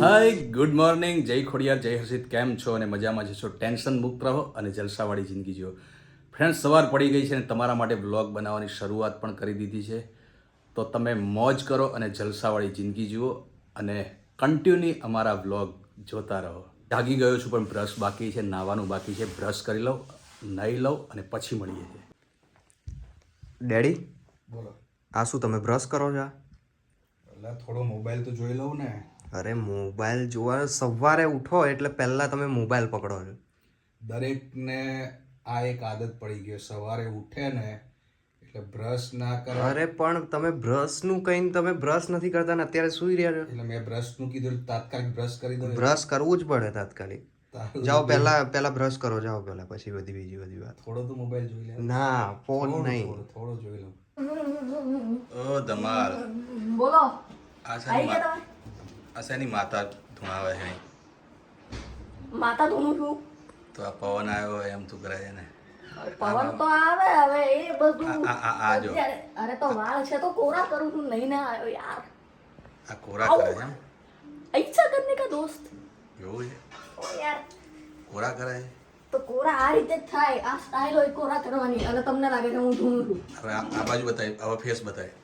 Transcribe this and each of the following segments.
Hi good morning જય ખોડિયાર જય હર્ષિત. કેમ છો? અને મજામાં જશો ટેન્શન મુક્ત રહો અને જલસાવાળી જિંદગી જીવો. ફ્રેન્ડ્સ સવાર પડી ગઈ છે અને તમારા માટે બ્લોગ બનાવવાની શરૂઆત પણ કરી દીધી છે. તો તમે મોજ કરો અને જલસાવાળી જિંદગી જુઓ અને કન્ટિન્યુ અમારા બ્લોગ જોતા રહો. જાગી ગયો છું પણ બ્રશ બાકી છે નાવાનું બાકી છે. બ્રશ કરી લઉં નહીં લઉં અને પછી મળીએ છીએ. ડેડી બોલો. આ શું તમે બ્રશ કરો છો? એટલે થોડો મોબાઈલ તો જોઈ લઉં ને. અરે મોબાઈલ જોવા સવારે ઉઠો એટલે પહેલા તમે મોબાઈલ પકડો છો. દરેકને આ એક આદત પડી ગઈ સવારે ઉઠે ને એટલે બ્રશ ના કરો. અરે પણ તમે બ્રશનું કઈ તમે બ્રશ નથી કરતા ને અત્યારે સુઈ રહ્યા છો. એટલે મેં બ્રશનું કીધું તાત્કાલિક બ્રશ કરી દો બ્રશ કરવું જ પડે તાત્કાલિક. જાઓ પહેલા પહેલા બ્રશ કરો જાઓ પહેલા પછી બધી બીજી બધી વાત. થોડો તો મોબાઈલ જોઈ લે. ના ફોન નહીં. થોડો જોઈ લઉં. ઓ ધમાલ. બોલો. આશાની માતા ધુણાવે છે માતા ધુણું છું. તો આ પવન આવ્યો એમ શું છે ને. પવન તો આવે હવે એ બધું. આ અરે તો વાળ છે તો કોરા કરું છું નહીં ના આવ્યો યાર. આ કોરા કરે છે એમ? ઈચ્છા કરને કા દોસ્ત? એવું ઓ યાર. કોરા કરે છે તો કોરા આ રીતે થાય આ સ્ટાઇલ હોય કોરા કરવાની. અને તમને લાગે કે હું ધૂમ છું. હવે આ બાજુ બતાય હવે ફેસ બતાય.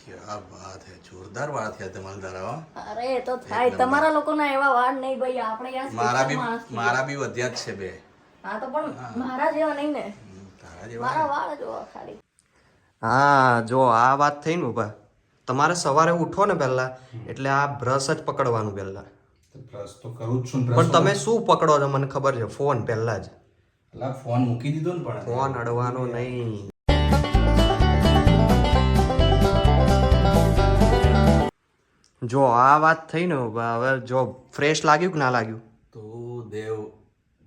ક્યા વાત હે જોરદાર વાળ થયા તમારા તારા અરે તો થાય. તમારા લોકોના એવા વાળ નહીં ભાઈ આપણે યાર મારા બી મારા બી વધ્યા જ છે બે. હા તો પણ મારા જેવા નહીં ને. તારા જેવા મારા વાળ જો ખાલી. હા જો આ વાત થઈ ને ઊભા તમારે સવારે ઉઠો ને પહેલા એટલે આ બ્રશ જ પકડવાનું પહેલા. બ્રશ તો કરું જ છું પણ તમે શું પકડો છો? મને ખબર છે ફોન પહેલા જ. એટલે ફોન મૂકી દીધો ને પણ ફોન અડવાનો નહીં. જો આ વાત થઈ ને હવે જો ફ્રેશ લાગ્યું કે ના લાગ્યું? તો દેવ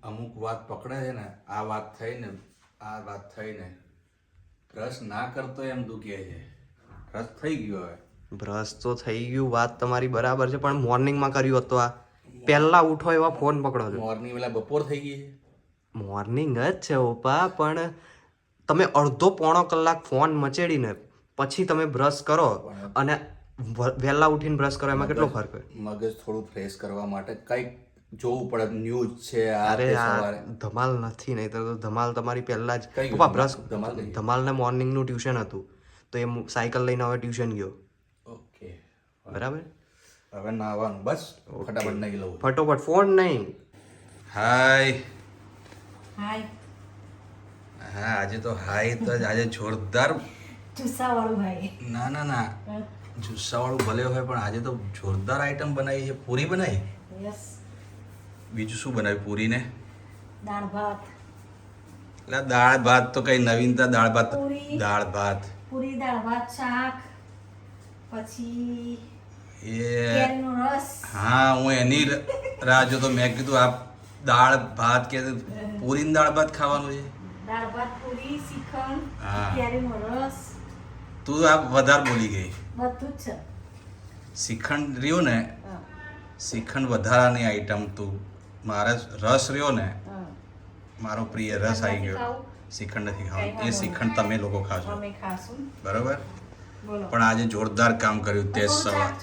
અમુક વાત પકડે છે ને આ વાત થઈ ને આ વાત થઈ ને રસ ના કરતો એમ કહે છે. રસ થઈ ગયો હવે. બ્રશ તો થઈ ગયું વાત તમારી બરાબર છે પણ મોર્નિંગમાં કર્યું હતું આ. પહેલા ઉઠો એવા ફોન પકડો છો. મોર્નિંગ એટલે બપોર થઈ ગઈ મોર્નિંગ જ છે ઓપા પણ તમે અડધો પોણો કલાક ફોન મચેડીને પછી તમે બ્રશ કરો અને વહેલા ઉઠીને બ્રશ કરો એમાં કેટલો ફરક મગજ થોડું ફ્રેશ કરવા માટે કંઈક જોવું પડે ન્યૂઝ છે અરે ધમાલ નથી નહીં તો ધમાલ તમારી પહેલા જ. બ્રશ ધમાલ ધમાલને મોર્નિંગનું ટ્યુશન હતું તો એ સાયકલ લઈને હવે ટ્યુશન ગયો. બરાબર? હવે નાવાનું બસ. ફટાફટ નહીં લઉં. ફટોફટ ફોન નહીં. હાય. હાય. હા આજે તો હાય તો જ આજે જોરદાર. જુસ્સાવાળું ભાઈ ના ના ના. જુસ્સાવાળું ભલે હોય પણ આજે તો જોરદાર આઈટમ બનાવી છે. પૂરી બનાવી? યસ. બીજું શું બનાવ્યું પૂરીને? દાળ ભાત. એટલે દાળ ભાત તો કઈ નવીનતા દાળ ભાત દાળ ભાત. પૂરી દાળ ભાત શાક પછી એ હા હું એની રાહ જોતો મેં કીધું આ દાળ ભાત કે પૂરી દાળ ભાત ખાવાનું છે? દાળ ભાત પૂરી શ્રીખંડ હા. કેરીનો રસ. તું આ વધારે બોલી ગઈ. બધું જ છે. શ્રીખંડ રહ્યું ને શ્રીખંડ વધારાની આઈટમ તું મારે રસ રહ્યો ને મારો પ્રિય રસ આવી ગયો? શ્રીખંડ નથી ખાવાનું. એ શ્રીખંડ તમે લોકો ખાશો. બરોબર? પણ આજે જોરદાર કામ કર્યું તે સવાર.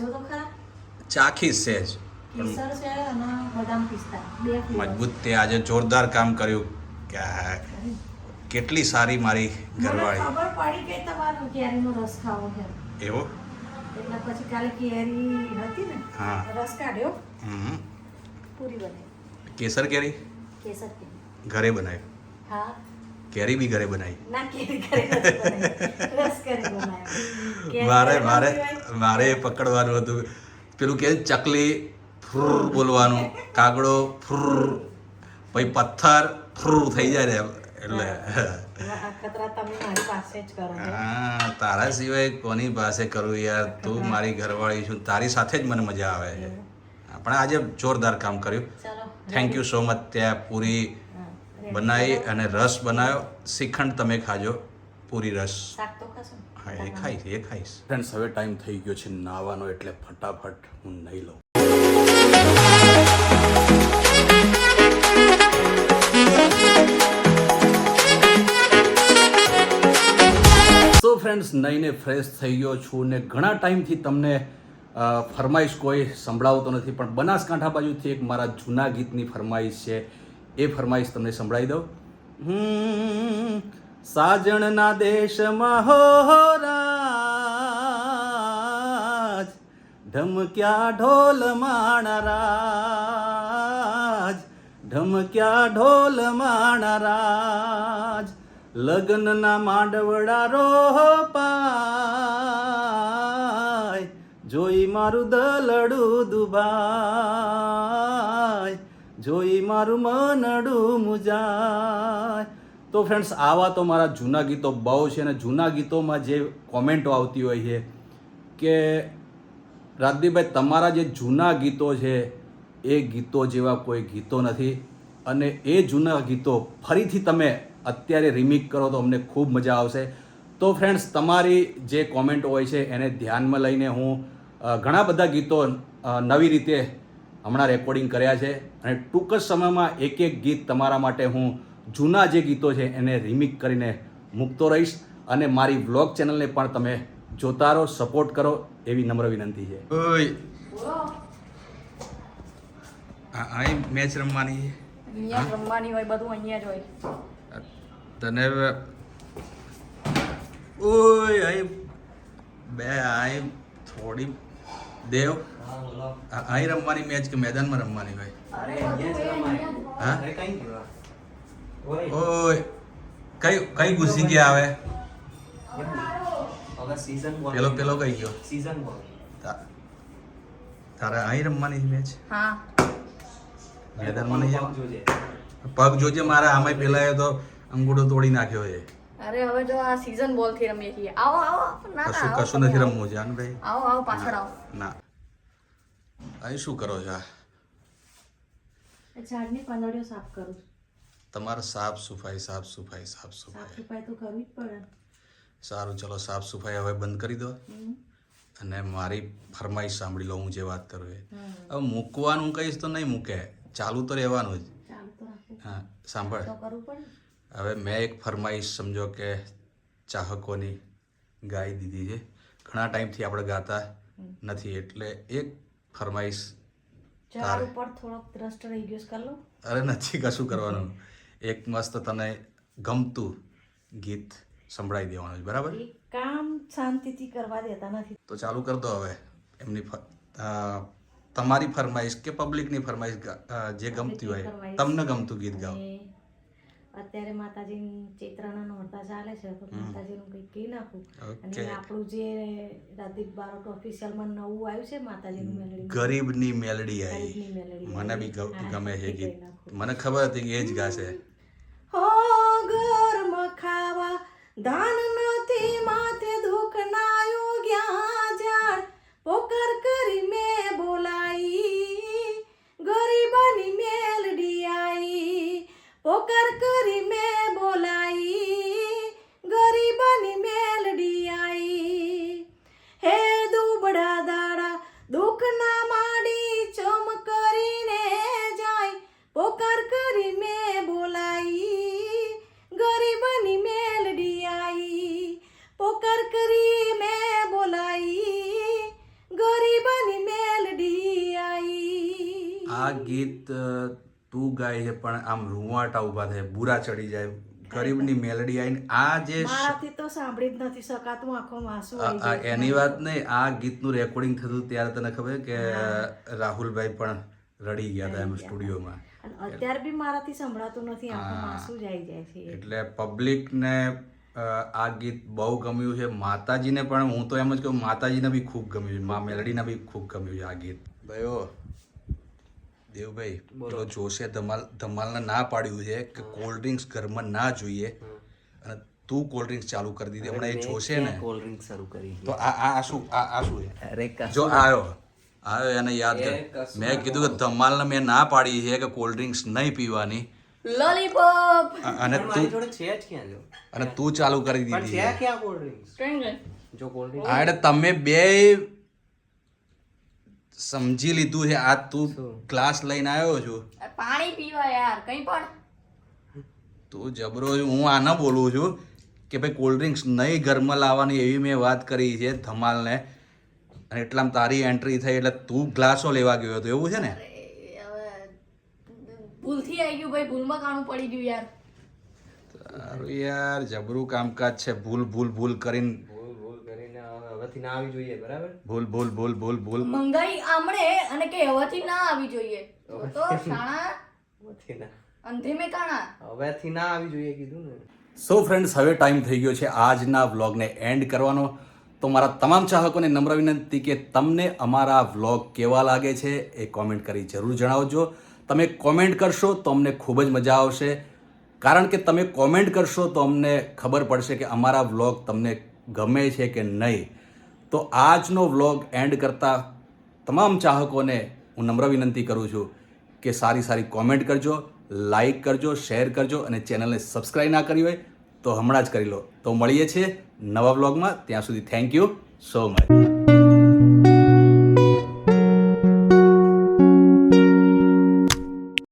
ચાખી સેજ. મજબૂત તે આજે જોરદાર કામ કર્યું. કે કેટલી સારી મારી ઘરવાળી. ખબર પડી કે તમારો કેરીનો રસ ખાવો છે. એવો? પછી કાલે કેરી હતી ને હા. રસ કાઢ્યો. હમ. પૂરી બનાવી. કેસર કેરી? કેસર કેરી. ઘરે બનાવ્યું હા. કેરી બી ઘરે બનાવી. મારે મારે મારે પકડવાનું હતું. પેલું કે ચકલી ફ્રુર બોલવાનું કાગડો ફ્રુર પછી પથ્થર ફ્રુર થઈ જાય ને એટલે તારા સિવાય કોની પાસે કરું યાર? તું મારી ઘરવાળી છું તારી સાથે જ મને મજા આવે છે. પણ આજે જોરદાર કામ કર્યું. થેન્ક યુ સો મચ ત્યાં પૂરી બનાવી અને રસ બનાવ્યો શ્રીખંડ તમે ખાજો પૂરી રસ? હા એ ખાઈશ એ ખાઈશ. ફ્રેન્ડ્સ હવે ટાઈમ થઈ ગયો છે નાવાનો એટલે ફટાફટ હું નહીં લઉં. સો ફ્રેન્ડ્સ નહીંને ફ્રેશ થઈ ગયો છું ને ઘણા ટાઈમથી તમને ફરમાઈશ કોઈ સંભળાવતો નથી પણ બનાસકાંઠા બાજુથી એક મારા જૂના ગીતની ફરમાઈશ છે. એ ફરમાઈશ તમને સંભળાવી દઉં. સાજણના દેશમાં હો રાજ. ઢમક્યા ઢોલ માણરાજ ઢમક્યા ઢોલ માણરાજ લગ્નના માંડવડા રો પાય. જોઈ મારું દલડું દુબાય. જોઈ મારું મનડું મુજાય. તો ફ્રેન્ડ્સ આવા તો મારા જૂના ગીતો બહુ છે અને જૂના ગીતોમાં જે કોમેન્ટો આવતી હોય છે કે, રાજદીપભાઈ, તમારા જે જૂના ગીતો છે, એ ગીતો જેવા કોઈ ગીતો નથી અને એ જૂના ગીતો ફરીથી તમે અત્યારે રિમિક કરો તો અમને ખૂબ મજા આવશે. તો ફ્રેન્ડ્સ તમારી જે કોમેન્ટ હોય છે એને ધ્યાનમાં લઈને હું ઘણા બધા ગીતો નવી રીતે હમણાં રેકોર્ડિંગ કર્યા છે અને ટૂંક જ સમયમાં એક એક ગીત તમારા માટે હું જૂના જે ગીતો છે એને રિમિક કરીને મૂકતો રહીશ અને મારી વ્લોગ ચેનલને પણ તમે જોતા રહો સપોર્ટ કરો એવી નમ્ર વિનંતી છે. ઓય. બોલો આ મેચ રમવાની અહીંયા રમવાની હોય બધું અહીંયા જ હોય. તને ઓય આઈ બે આઈ થોડી દેવ અહીં રમવાની મેચ કે મેદાનમાં રમવાની. હા? ઓય. કઈ કઈ ઘૂસી ગયા આવે પેલો પેલો કઈ ગયો? સીઝન તારે અહીં રમવાની મેચ હા. મેદાનમાં નહીં પગ જોજે મારા આમાં પેલા તો અંગૂઠો તોડી નાખ્યો છે. અરે હવે જો આ સીઝન બોલથી રમીએ છીએ. આવો આવો ના ના કશું કશું નથી. રમવું જાનભાઈ આવો આવો પાછળ આવો. ના. અહીં શું કરો છો? આ? ઝાડની પાંદડીઓ સાફ કરું તમારે સાફ સફાઈ સાફ સફાઈ સાફ સાફ સફાઈ સફાઈ તો કરવી જ પડે. સારું ચલો સાફ સફાઈ હવે બંધ કરી દો. અને મારી ફરમાઈશ સાંભળી લો હું જે વાત કરું એ. હવે મૂકવાનું કહીશ તો નહીં મૂકે. ચાલુ તો રહેવાનું જ. તો હા સાંભળ. તો કરવું પડે. હવે મેં એક ફરમાઈશ સમજો કે ચાહકોની ગાઈ દીધી છે. ઘણા ટાઈમથી આપણે ગાતા નથી એટલે એક ફરમાઈશ ચાર ઉપર થોડોક દ્રષ્ટ રહી ગયો કરી અરે નથી કશું કરવાનું. એક મસ્ત તને ગમતું ગીત સંભળાઈ દેવાનું છે બરાબર? કામ શાંતિથી કરવા દેતા નથી. તો ચાલુ કર દો હવે એમની તમારી ફરમાઈશ કે પબ્લિકની ફરમાઈશ જે ગમતી હોય. તમને ગમતું ગીત ગાઓ. અત્યારે માતાજી ચિત્રના નોરતા ચાલે છે તો માતાજીનું કંઈક કહી નાખું. અને આપણું જે રાદીપ બારોટ ઓફિશિયલમાં નવું આવ્યું છે માતાજીનું મેલડી. ગરીબની મેલડી આવી મને બી ગમે છે ગીત. મને ખબર હતી કે એ જ ગાશે. હો ઘરમાં ખાવા ધાન નથી માથે દુઃખ નાયો ગયા જાર પોકર કરી મેં બોલાઈ. ગીત તું ગાય છે પણ આમ રૂવાટા ઊભા થાય બુરા ચડી જાય ગરીબની મેલડી આવીને આ જે તો સાંભળી જ નથી શકાતું આખો જાય એની વાત નહીં આ ગીતનું રેકોર્ડિંગ થતું ત્યારે તને ખબર કે રાહુલભાઈ પણ રડી ગયા હતા એમ સ્ટુડિયોમાં. અત્યારે બી મારાથી સંભળાતું નથી આખો માસુ જ આવી જાય છે. એટલે પબ્લિકને આ ગીત બહુ ગમ્યું છે. માતાજીને પણ હું તો એમ જ કહું માતાજીને બી ખૂબ ગમ્યું છે મા મેલડીને બી ખૂબ ગમ્યું છે આ ગીત. ભાઈઓ દેવભાઈ પેલો જોશે ધમાલ ધમાલને ના પાડ્યું છે કે કોલ્ડ ડ્રિંક્સ ઘરમાં ના જોઈએ અને તું કોલ્ડ ડ્રિંક્સ ચાલુ કરી દીધી. હમણાં એ જોશે ને? કોલ્ડ ડ્રિંક શરૂ કરી? તો આ આ આ શું આ આ શું અરે જો આવ્યો આવ્યો એને યાદ કર. મેં કીધું કે ધમાલને મેં ના પાડી છે કે કોલ્ડ ડ્રિંક્સ નહીં પીવાની. લોલીપોપ અને તું જોડે છે જ ક્યાં જો? અને તું ચાલુ કરી દીધી છે છે. ક્યાં કોલ્ડ ડ્રિંક્સ જો કોલ્ડ એટલે તમે બે સમજી લીધું છે. આ તું ક્લાસ લઈને આવ્યો છું. પાણી પીવા યાર કઈ પણ. તું જબરો હું આના બોલું છું કે ભાઈ કોલ્ડ ડ્રિંક્સ નહીં ઘરમાં લાવવાની એવી મેં વાત કરી છે ધમાલને. અને એટલામાં તારી એન્ટ્રી થઈ એટલે તું ગ્લાસો લેવા ગયો હતો એવું છે ને? ભૂલથી આવી ગયું ભાઈ ભૂલમાં કાણું પડી ગયું યાર. તારું યાર જબરું કામકાજ છે. ભૂલ ભૂલ ભૂલ કરીને ભૂલ ભૂલ કરીને હવે હવેથી ના આવી જોઈએ બરાબર? ભૂલ ભૂલ ભૂલ ભૂલ ભૂલ. મંગાઈ આમળે અને કે હવેથી ના આવી જોઈએ. તો હવેથી ના. અંધે મે કાણા હવેથી ના આવી જોઈએ કીધું ને. સો ફ્રેન્ડ્સ હવે ટાઈમ થઈ ગયો છે આજના વ્લોગને એન્ડ કરવાનો. તો મારા તમામ ચાહકોને નમ્ર વિનંતી કે તમને અમારા વ્લોગ કેવા લાગે છે એ કોમેન્ટ કરી જરૂર જણાવજો. તમે કોમેન્ટ કરશો તો અમને ખૂબ જ મજા આવશે. કારણ કે તમે કોમેન્ટ કરશો તો અમને ખબર પડશે કે અમારા વ્લોગ તમને ગમે છે કે નહીં. તો આજનો વ્લોગ એન્ડ કરતાં તમામ ચાહકોને હું નમ્ર વિનંતી કરું છું કે સારી સારી કોમેન્ટ કરજો, લાઈક કરજો, શેર કરજો અને ચેનલને સબસ્ક્રાઈબ ના કરી હોય તો હમણાં જ કરી લો. તો મળીએ છીએ નવા વ્લોગમાં. ત્યાં સુધી થેન્ક યુ સો મચ.